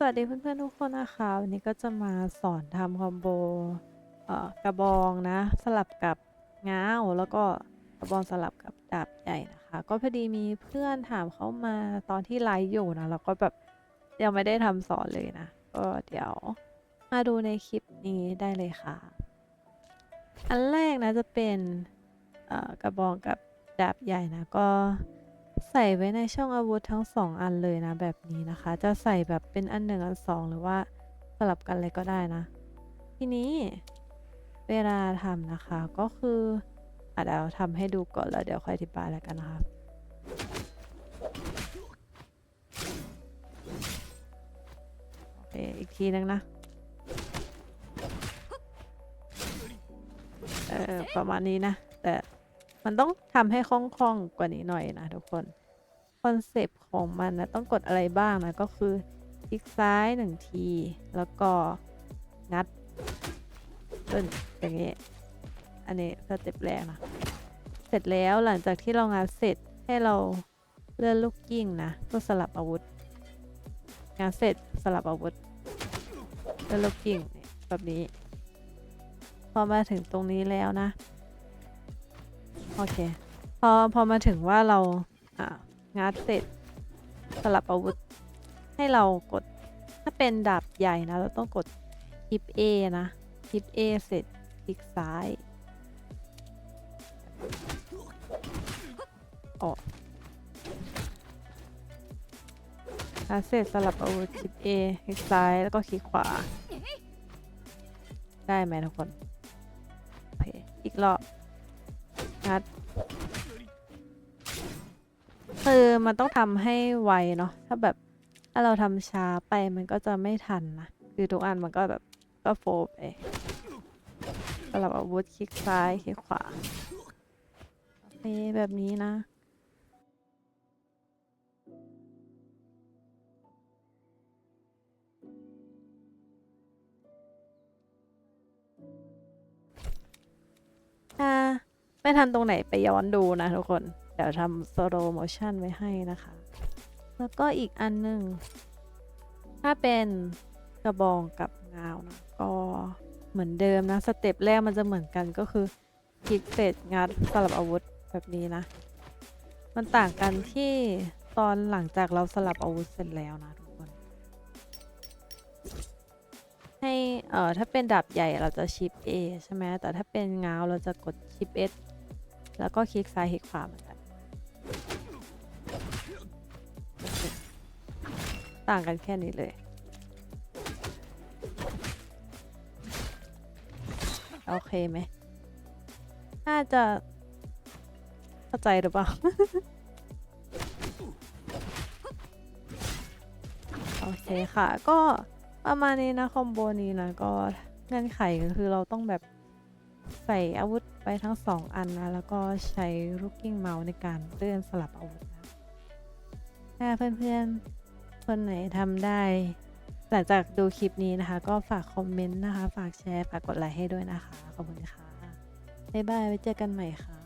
สวัสดีเพื่อนๆทุกคนนะคะวันนี้ก็จะมาสอนทำคอมโบกระบองนะ สลับกับง้าวแล้วก็กระบองสลับกับดาบใหญ่นะคะ ก็พอดีมีเพื่อนถามเข้ามาตอนที่ไลฟ์อยู่นะแล้วก็แบบยังไม่ได้ทำสอนเลยนะก็เดี๋ยวมาดูในคลิปนี้ได้เลยค่ะ อันแรกนะจะเป็นกระบองกับดาบใหญ่นะก็ ใส่ไว้ในช่องอาวุธทั้งสองอันเลยนะแบบนี้นะคะ จะใส่แบบเป็นอันหนึ่งอันสองหรือว่าสลับกันเลยก็ได้นะ ทีนี้เวลาทำนะคะก็คืออะเดี๋ยวทำให้ดูก่อนแล้วเดี๋ยวค่อยอธิบายแล้วกันนะคะโอเคอีกทีนึงนะเออประมาณนี้นะแต่ มันต้องทำให้คล่องๆกว่านี้หน่อยนะทุกคน คอนเซปต์ของมันนะต้องกดอะไรบ้างนะก็คือคลิกซ้ายหนึ่งที แล้วก็งัดขึ้นอย่างนี้ อันนี้สเต็ปแรกนะ เสร็จแล้วหลังจากที่เรางัดเสร็จให้เราเลื่อนลูกกิ้งนะก็สลับอาวุธงัดเสร็จสลับอาวุธเลื่อนลูกกิ้งแบบนี้ พอมาถึงตรงนี้แล้วนะ โอเค พอพอมาถึงว่าเราอ่างัดเสร็จสลับอาวุธ ให้เรากดถ้าเป็นดาบใหญ่นะ เราต้องกดคลิป A นะคลิป A เสร็จคลิกซ้ายออกงัดเสร็จสลับอาวุธคลิป A คลิกซ้าย แล้วก็คลิกขวา ได้ไหมทุกคน โอเค อีกรอบ งัดคือมันต้องทำให้ไวเนาะถ้าแบบถ้าเราทำช้าไปมันก็จะไม่ทันนะคือทุกอันมันก็แบบก็โฟบไปสลับอาวุธคลิกซ้ายคลิกขวาโอแบบนี้นะ ไม่ทันตรงไหนไปย้อนดูนะทุกคน เดี๋ยวทำ slow motion ไว้ให้นะคะ แล้วก็อีกอันหนึ่ง ถ้าเป็นกระบองกับงาวนะก็เหมือนเดิมนะ สเต็ปแรกมันจะเหมือนกันก็คือคลิกเสร็จงัดสลับอาวุธแบบนี้นะ มันต่างกันที่ตอนหลังจากเราสลับอาวุธเสร็จแล้วนะ ให้เอ่อถ้าเป็นดาบใหญ่เราจะชิป A ใช่ไหมแต่ถ้าเป็นง้าวเราจะกดชิป S แล้วก็คลิกซ้ายคลิกขวาเหมือนกันต่างกันแค่นี้เลยโอเคไหมน่าจะเข้าใจหรือเปล่า โอเคค่ะ ก็ ประมาณนี้นะคอมโบนี้นะก็เงื่อนไขก็คือเราต้องแบบใส่อาวุธไปทั้งสองอันนะ แล้วก็ใช้ลูกกิ้งเมาส์ในการเลื่อนสลับอาวุธนะถ้าเพื่อนๆ คนไหนทำได้ หลังจากดูคลิปนี้นะคะ ก็ฝากคอมเมนต์นะคะ ฝากแชร์ ฝากกดไลค์ให้ด้วยนะคะ ขอบคุณค่ะ บ๊ายบาย ไว้เจอกันใหม่ค่ะ